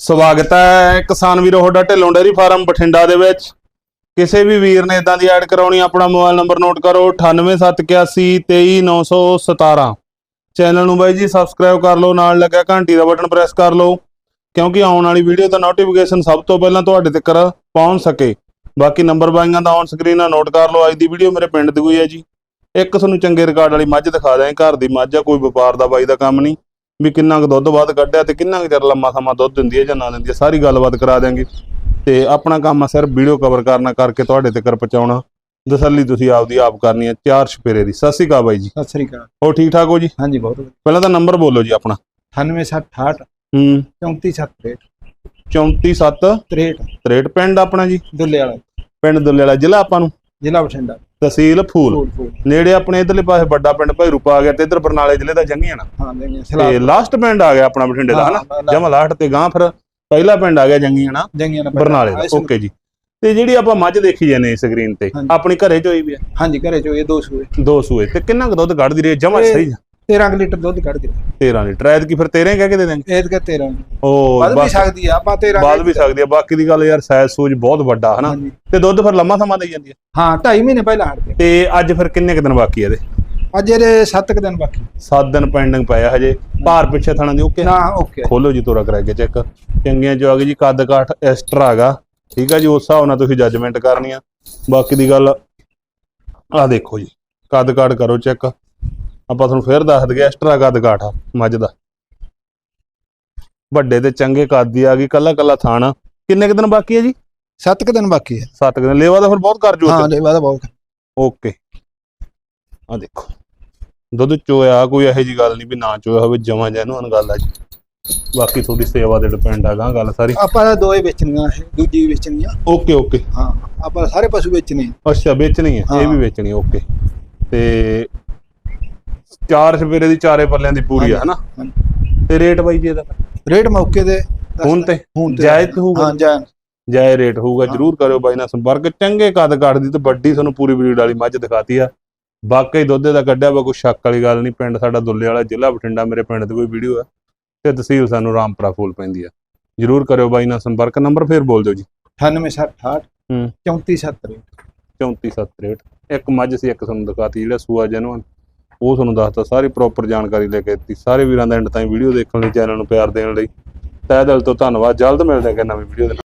ਸਵਾਗਤ ਹੈ ਕਿਸਾਨ ਵੀਰੋ ਤੁਹਾਡਾ ਢਿੱਲੋਂ ਡੇਅਰੀ ਫਾਰਮ ਬਠਿੰਡਾ ਦੇ ਵਿੱਚ। ਕਿਸੇ ਵੀ ਵੀਰ ਨੇ ਇਦਾਂ ਦੀ ਐਡ ਕਰਾਉਣੀ, ਆਪਣਾ ਮੋਬਾਈਲ ਨੰਬਰ ਨੋਟ ਕਰੋ 9871823917 ਚੈਨਲ ਨੂੰ ਬਾਈ ਜੀ ਸਬਸਕ੍ਰਾਈਬ ਕਰ ਲਓ, ਨਾਲ ਲੱਗਿਆ ਘੰਟੀ ਦਾ ਬਟਨ ਪ੍ਰੈਸ ਕਰ ਲਓ, ਕਿਉਂਕਿ ਆਉਣ ਵਾਲੀ ਵੀਡੀਓ ਦਾ ਨੋਟੀਫਿਕੇਸ਼ਨ ਸਭ ਤੋਂ ਪਹਿਲਾਂ ਤੁਹਾਡੇ ਤੱਕ ਪਹੁੰਚ ਸਕੇ। ਬਾਕੀ ਨੰਬਰ ਬਾਈਆਂ ਦਾ ਔਨ ਸਕਰੀਨ ਨਾਲ ਨੋਟ ਕਰ ਲਓ, ਅੱਜ ਦੀ ਵੀਡੀਓ ਮੇਰੇ ਪਿੰਡ ਦੀ ਹੋਈ ਹੈ ਜੀ। ਇੱਕ ਤੁਹਾਨੂੰ ਚੰਗੇ ਰਿਕਾਰਡ ਵਾਲੀ ਮੱਝ ਦਿਖਾ ਦਿਆਂ, ਘਰ ਦੀ ਮੱਝ ਆ, ਕੋਈ ਵਪਾਰ ਦਾ ਬਾਈ ਦਾ ਕੰਮ ਨਹੀਂ। ਵੀ ਕਿੰਨਾ ਕੁ ਦੁੱਧ ਵੱਧ ਕੱਢਿਆ ਤੇ ਕਿੰਨਾ ਕੁ ਚਿਰ ਲੰਮਾ ਸਮਾਂ ਦੁੱਧ ਦਿੰਦੀ ਹੈ ਜਾਂ ਨਾ ਦਿੰਦੀ ਹੈ ਸਾਰੀ ਗੱਲਬਾਤ ਕਰਾ ਦਿਆਂਗੇ। ਤੇ ਆਪਣਾ ਕੰਮ ਆ ਸਿਰਫ ਵੀਡੀਓ ਕਵਰ ਕਰਨਾ ਕਰਕੇ ਤੁਹਾਡੇ ਤੱਕ ਪਹੁੰਚਾਉਣਾ। ਤਸੱਲੀ ਤੁਸੀਂ ਆਪਦੀ ਆਪ ਕਰਨੀ ਹੈ ਚਾਰ ਛਪੇਰੇ ਦੀ। ਸਤਿ ਸ਼੍ਰੀ ਅਕਾਲ ਬਾਈ ਜੀ। ਸਤਿ ਸ੍ਰੀ ਅਕਾਲ। ਹੋ ਠੀਕ ਠਾਕ ਹੋ ਜੀ? ਹਾਂਜੀ ਬਹੁਤ ਵਧੀਆ। ਪਹਿਲਾਂ ਤਾਂ ਨੰਬਰ ਬੋਲੋ ਜੀ ਆਪਣਾ। 9868 ਹੂੰ। 3463 34763 63 ਪਿੰਡ ਆਪਣਾ ਜੀ? ਦੁੱਲੇ ਵਾਲਾ। ਪਿੰਡ ਦੁੱਲੇ ਵਾਲਾ ਜ਼ਿਲ੍ਹਾ ਆਪਾਂ ਨੂੰ? ਜ਼ਿਲ੍ਹਾ ਬਠਿੰਡਾ। ਤਹਿਸੀਲ ਫੂਲ। ਨੇੜੇ ਆਪਣੇ ਇਧਰਲੇ ਪਾਸੇ ਵੱਡਾ ਪਿੰਡ ਭਾਈ ਰੂਪਾ ਆ ਗਿਆ ਤੇ ਇਧਰ ਬਰਨਾਲੇ ਜ਼ਿਲ੍ਹੇ ਦਾ ਜੰਗੀਆਣਾ ਤੇ ਲਾਸਟ ਪਿੰਡ ਆ ਗਿਆ ਆਪਣਾ ਬਠਿੰਡੇ ਦਾ ਹਨਾ? ਜਮਾ ਲਾਸਟ ਤੇ ਗਾਂ ਫਿਰ ਪਹਿਲਾ ਪਿੰਡ ਆ ਗਿਆ ਜੰਗੀਆਣਾ ਜੰਗੀਆਂ ਨਾਲ ਬਰਨਾਲੇ ਦਾ। ਓਕੇ ਜੀ। ਤੇ ਜਿਹੜੀ ਆਪਾਂ ਮੱਝ ਦੇਖੀ ਜਾਂਦੇ ਸਕਰੀਨ ਤੇ। ਆਪਣੀ ਘਰੇ ਚ ਹੋਈ ਵੀ ਆ? ਹਾਂਜੀ ਘਰੇ ਚੋ ਇਹ ਦੋ ਸੂਏ। ਦੋ ਸੂਏ। ਤੇ ਕਿੰਨਾ ਕੁ ਦੁੱਧ ਕੱਢਦੀ ਰਹੀ ਜਮਾ ਸਹੀ 13 ਕੁ ਲੀਟਰ ਦੁੱਧ ਕੱਢ ਦੇ 13 ਲੀਟਰ। ਐਤ ਕੀ ਫਿਰ 13 ਕਹਿ ਕੇ ਦੇ ਦੇਂਗੇ ਇਹ ਤਾਂ 13 ਉਹ ਵੱਧ ਵੀ ਬਸ। ਸਕਦੀ ਆ ਆਪਾਂ 13 ਬਾਅਦ ਵੀ ਸਕਦੀ ਆ। ਬਾਕੀ ਦੀ ਗੱਲ ਯਾਰ ਸਾਈਜ਼ ਸੂਜ ਬਹੁਤ ਵੱਡਾ ਹਨਾ? ਹਾਂਜੀ। ਤੇ ਦੁੱਧ ਫਿਰ ਲੰਮਾ ਸਮਾਂ ਦੇਈ ਜਾਂਦੀ ਆ? ਹਾਂ 2.5 ਮਹੀਨੇ ਪਹਿਲਾਂ ਹਟਦੇ ਤੇ ਅੱਜ ਫਿਰ ਕਿੰਨੇ ਕੁ ਦਿਨ ਬਾਕੀ ਆ ਇਹਦੇ? ਅੱਜ ਇਹਦੇ 7 ਕੁ ਦਿਨ ਬਾਕੀ। 7 ਦਿਨ ਪੈਂਡਿੰਗ ਪਿਆ ਹਜੇ। ਭਾਰ ਪਿੱਛੇ ਥਣਾ ਦੀ ਓਕੇ? ਨਾ ਓਕੇ। ਖੋਲੋ ਜੀ ਤੋਰਾ ਕਰਾ ਕੇ ਚੈੱਕ। ਚੰਗੀਆਂ ਚ ਆ ਗਈ ਜੀ ਕੱਦ ਕਾਠ ਐਕਸਟਰਾ ਹੈਗਾ। ਠੀਕ ਆ ਜੀ ਉਸ ਹਿਸਾਬ ਨਾਲ ਤੁਸੀਂ ਜੱਜਮੈਂਟ ਕਰਨੀ ਆ। ਬਾਕੀ ਦੀ ਗੱਲ ਆ ਦੇਖੋ ਜੀ। ਕੱਦ ਕਾਠ ਕਰੋ ਚੈੱਕ। ਆਪਾਂ ਤੁਹਾਨੂੰ ਫੇਰ ਦੱਸ ਦਈਏ ਐਕਸਟਰਾ ਕੱਦ ਆ ਮੱਝ ਦਾ। ਵੱਡੇ ਤੇ ਚੰਗੇ ਕੱਦ ਦੀ ਆ ਗਈ ਕੱਲਾ ਕੱਲਾ ਥਾਣਾ ਕਿੰਨੇ ਕੁ ਦਿਨ ਬਾਕੀ ਹੈ ਜੀ? 7 ਕੁ ਦਿਨ ਬਾਕੀ ਹੈ 7 ਦਿਨ। ਲੇਵਾ ਦਾ ਫਿਰ ਬਹੁਤ ਕਰ ਜੂ ਹਾਂ ਲੇਵਾ ਦਾ ਬਹੁਤ ਓਕੇ। ਆ ਦੇਖੋ। ਦੁੱਧ ਚੋਇਆ ਕੋਈ ਇਹੋ ਜੀ ਗੱਲ ਨਹੀਂ ਵੀ ਨਾ ਚੋਇਆ ਹੋਵੇ ਜਮਾਂ ਜੈਨੂਨ ਗੱਲ ਆ ਜੀ। ਬਾਕੀ ਤੁਹਾਡੀ ਸੇਵਾ ਤੇ ਡਿਪੈਂਡ ਹੈਗਾ ਗੱਲ ਸਾਰੀ। ਆਪਾਂ ਤਾਂ ਦੋਏ ਵੇਚਣੀਆਂ ਇਹ ਦੂਜੀ ਵੀ ਵੇਚਣੀ ਆ। Okay okay. ਹਾਂ ਆਪਾਂ ਸਾਰੇ ਪਸ਼ੂ ਵੇਚਣੇ ਆ। ਅੱਛਾ ਵੇਚਣੀ ਹੈ ਇਹ। ਵੀ ਵੇਚਣੀ ਓਕੇ। ਤੇ ਚਾਰ ਸਵੇਰੇ ਦੀ ਚਾਰੇ ਪੱਲਿਆਂ ਦੀ ਪੂਰੀ ਆ ਹਨਾ। ਤੇ ਰੇਟ ਬਾਈ ਜੀ ਇਹਦਾ? ਰੇਟ ਮੌਕੇ ਦੱਸ ਹੁਣ ਤੇ ਜਾਇਜ਼ ਹੋਊਗਾ। ਹਾਂ ਜਾਇਜ਼। ਜਾਇਜ਼ ਰੇਟ ਹੋਊਗਾ। ਜਰੂਰ ਕਰਿਓ ਬਾਈ ਨਾਲ ਸੰਪਰਕ। ਚੰਗੇ ਕੱਦ ਕੱਢਦੀ ਤੇ ਵੱਡੀ ਤੁਹਾਨੂੰ ਪੂਰੀ ਬਰੀਡ ਵਾਲੀ ਮੱਝ ਦਿਖਾਤੀ ਆ। ਵਾਕਈ ਦੁੱਧ ਦਾ ਕੱਢਿਆ ਵਾ ਕੋਈ ਸ਼ੱਕ ਵਾਲੀ ਗੱਲ ਨਹੀਂ। ਪਿੰਡ ਸਾਡਾ ਦੁੱਲੇ ਵਾਲਾ ਜ਼ਿਲ੍ਹਾ ਬਠਿੰਡਾ ਮੇਰੇ ਪਿੰਡ ਦੀ ਕੋਈ ਵੀਡੀਓ ਆ। ਤੇ ਤਹਿਸੀਲ ਸਾਨੂੰ ਰਾਮਪੁਰਾ ਫੂਲ ਪੈਂਦੀ ਆ। ਜਰੂਰ ਕਰਿਓ ਬਾਈ ਨਾਲ ਸੰਪਰਕ। ਨੰਬਰ ਫੇਰ ਬੋਲ ਦਿਓ ਜੀ। 9868 ਹੂੰ। 3463 3463 ਇੱਕ ਮੱਝ ਸੀ ਇੱਕ ਤੁਹਾਨੂੰ ਦਿਖਾਤੀ ਜਿਹੜਾ ਸੂਆ ਜੈਨੂਨ ਉਹ ਤੁਹਾਨੂੰ ਦੱਸਦਾ ਸਾਰੀ ਪ੍ਰੋਪਰ ਜਾਣਕਾਰੀ ਲੈ ਕੇ ਦਿੱਤੀ। ਸਾਰੇ ਵੀਰਾਂ ਦਾ ਐਂਡ ਤਾਈਂ ਵੀਡੀਓ ਦੇਖਣ ਲਈ, ਚੈਨਲ ਨੂੰ ਪਿਆਰ ਦੇਣ ਲਈ। ਤਹਿ ਦਿਲ ਤੋਂ ਧੰਨਵਾਦ। ਜਲਦ ਮਿਲਦੇ ਹਾਂ ਕਿ ਨਵੀਂ ਵੀਡੀਓ ਦੇ ਨਾਲ।